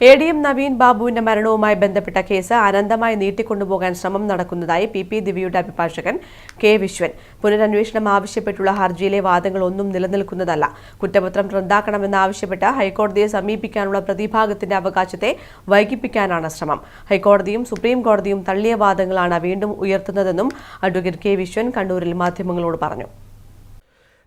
A D M Naveen ബാബുവിന്റെ മരണവുമായി ബന്ധപ്പെട്ട കേസ് അനന്തമായി നീട്ടിക്കൊണ്ടുപോകാൻ ശ്രമം നടക്കുന്നതായി പി പി ദിവ്യയുടെ അഭിഭാഷകൻ കെ വിശ്വൻ. പുനരന്വേഷണം ആവശ്യപ്പെട്ടുള്ള ഹർജിയിലെ വാദങ്ങൾ ഒന്നും നിലനിൽക്കുന്നതല്ല. കുറ്റപത്രം റദ്ദാക്കണമെന്നാവശ്യപ്പെട്ട് ഹൈക്കോടതിയെ സമീപിക്കാനുള്ള പ്രതിഭാഗത്തിന്റെ അവകാശത്തെ വൈകിപ്പിക്കാനാണ് ശ്രമം. ഹൈക്കോടതിയും സുപ്രീം കോടതിയും തള്ളിയ വാദങ്ങളാണ് വീണ്ടും ഉയർത്തുന്നതെന്നും അഡ്വക്കേറ്റ് കെ വിശ്വൻ കണ്ണൂരിൽ മാധ്യമങ്ങളോട് പറഞ്ഞു.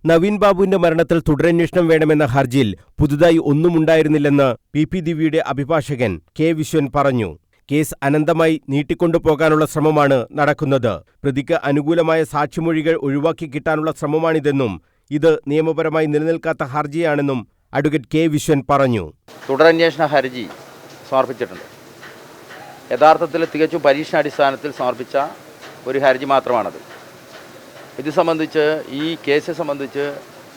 നവീൻ ബാബുവിന്റെ മരണത്തിൽ തുടരന്വേഷണം വേണമെന്ന ഹർജിയിൽ പുതുതായി ഒന്നുമുണ്ടായിരുന്നില്ലെന്ന് പി പി ദിവ്യയുടെ അഭിഭാഷകൻ കെ വിശ്വൻ പറഞ്ഞു. കേസ് അനന്തമായി നീട്ടിക്കൊണ്ടുപോകാനുള്ള ശ്രമമാണ് നടക്കുന്നത്. പ്രതിക്ക് അനുകൂലമായ സാക്ഷിമൊഴികൾ ഒഴിവാക്കി കിട്ടാനുള്ള ശ്രമമാണിതെന്നും ഇത് നിയമപരമായി നിലനിൽക്കാത്ത ഹർജിയാണെന്നും അഡ്വക്കേറ്റ് കെ വിശ്വൻ പറഞ്ഞു. തുടരന്വേഷണ ഹർജി സമർപ്പിച്ചിട്ടുണ്ട്. യഥാർത്ഥത്തിൽ തികച്ചും പരീക്ഷണാടിസ്ഥാനത്തിൽ സമർപ്പിച്ച ഒരു ഹർജി മാത്രമാണത്. ഇത് സംബന്ധിച്ച് ഈ കേസ് സംബന്ധിച്ച്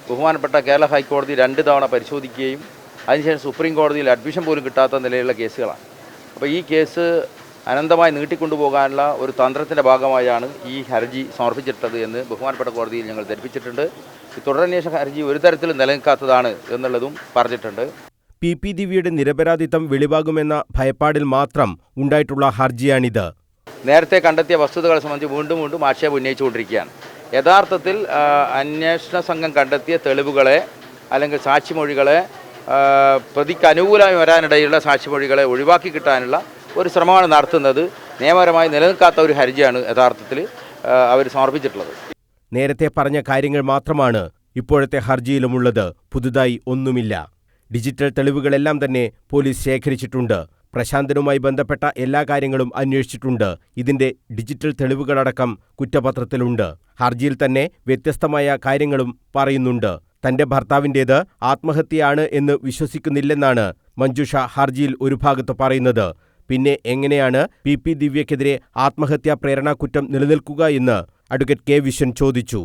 ബഹുമാനപ്പെട്ട കേരള ഹൈക്കോടതി രണ്ട് തവണ പരിശോധിക്കുകയും അതിനുശേഷം സുപ്രീം കോടതിയിൽ അഡ്മിഷൻ പോലും കിട്ടാത്ത നിലയിലുള്ള കേസുകളാണ്. അപ്പോൾ ഈ കേസ് അനന്തമായി നീട്ടിക്കൊണ്ടുപോകാനുള്ള ഒരു തന്ത്രത്തിന്റെ ഭാഗമായാണ് ഈ ഹർജി സമർപ്പിച്ചിട്ടത് എന്ന് ബഹുമാനപ്പെട്ട കോടതിയിൽ ഞങ്ങൾ ധരിപ്പിച്ചിട്ടുണ്ട്. തുടരന്വേഷണ ഹർജി ഒരു തരത്തിലും നിലനിൽക്കാത്തതാണ് എന്നുള്ളതും പറഞ്ഞിട്ടുണ്ട്. പി പി ദിവ്യയുടെ നിരപരാധിത്വം വെളിവാകുമെന്ന ഭയപ്പാടിൽ മാത്രം ഉണ്ടായിട്ടുള്ള ഹർജിയാണിത്. നേരത്തെ കണ്ടെത്തിയ വസ്തുതകളെ സംബന്ധിച്ച് വീണ്ടും വീണ്ടും ആക്ഷേപം ഉന്നയിച്ചുകൊണ്ടിരിക്കുകയാണ്. യഥാർത്ഥത്തിൽ അന്വേഷണ സംഘം കണ്ടെത്തിയ തെളിവുകളെ അല്ലെങ്കിൽ സാക്ഷിമൊഴികളെ പ്രതിക്ക് അനുകൂലമായി വരാനിടയിലുള്ള സാക്ഷിമൊഴികളെ ഒഴിവാക്കി കിട്ടാനുള്ള ഒരു ശ്രമമാണ് നടത്തുന്നത്. നിയമപരമായി നിലനിൽക്കാത്ത ഒരു ഹർജിയാണ് യഥാർത്ഥത്തിൽ അവർ സമർപ്പിച്ചിട്ടുള്ളത്. നേരത്തെ പറഞ്ഞ കാര്യങ്ങൾ മാത്രമാണ് ഇപ്പോഴത്തെ ഹർജിയിലുമുള്ളത്. പുതുതായി ഒന്നുമില്ല. ഡിജിറ്റൽ തെളിവുകളെല്ലാം തന്നെ പോലീസ് ശേഖരിച്ചിട്ടുണ്ട്. പ്രശാന്തനുമായി ബന്ധപ്പെട്ട എല്ലാ കാര്യങ്ങളും അന്വേഷിച്ചിട്ടുണ്ട്. ഇതിന്റെ ഡിജിറ്റൽ തെളിവുകളടക്കം കുറ്റപത്രത്തിലുണ്ട്. ഹർജിയിൽ തന്നെ വ്യത്യസ്തമായ കാര്യങ്ങളും പറയുന്നുണ്ട്. തന്റെ ഭർത്താവിന്റേത് ആത്മഹത്യയാണ് എന്ന് വിശ്വസിക്കുന്നില്ലെന്നാണ് മഞ്ജുഷ ഹർജിയിൽ ഒരു ഭാഗത്ത് പറയുന്നത്. പിന്നെ എങ്ങനെയാണ് പി പി ദിവ്യക്കെതിരെ ആത്മഹത്യാ പ്രേരണാ കുറ്റം നിലനിൽക്കുക എന്ന് അഡ്വക്കേറ്റ് കെ വിശ്വൻ ചോദിച്ചു.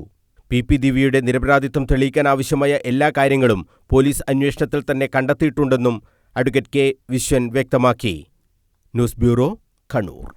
പി പി ദിവ്യയുടെ നിരപരാധിത്വം തെളിയിക്കാൻ ആവശ്യമായ എല്ലാ കാര്യങ്ങളും പോലീസ് അന്വേഷണത്തിൽ തന്നെ കണ്ടെത്തിയിട്ടുണ്ടെന്നും അഡ്വക്കേറ്റ് കെ വിശ്വൻ വ്യക്തമാക്കി. News bureau Kannur.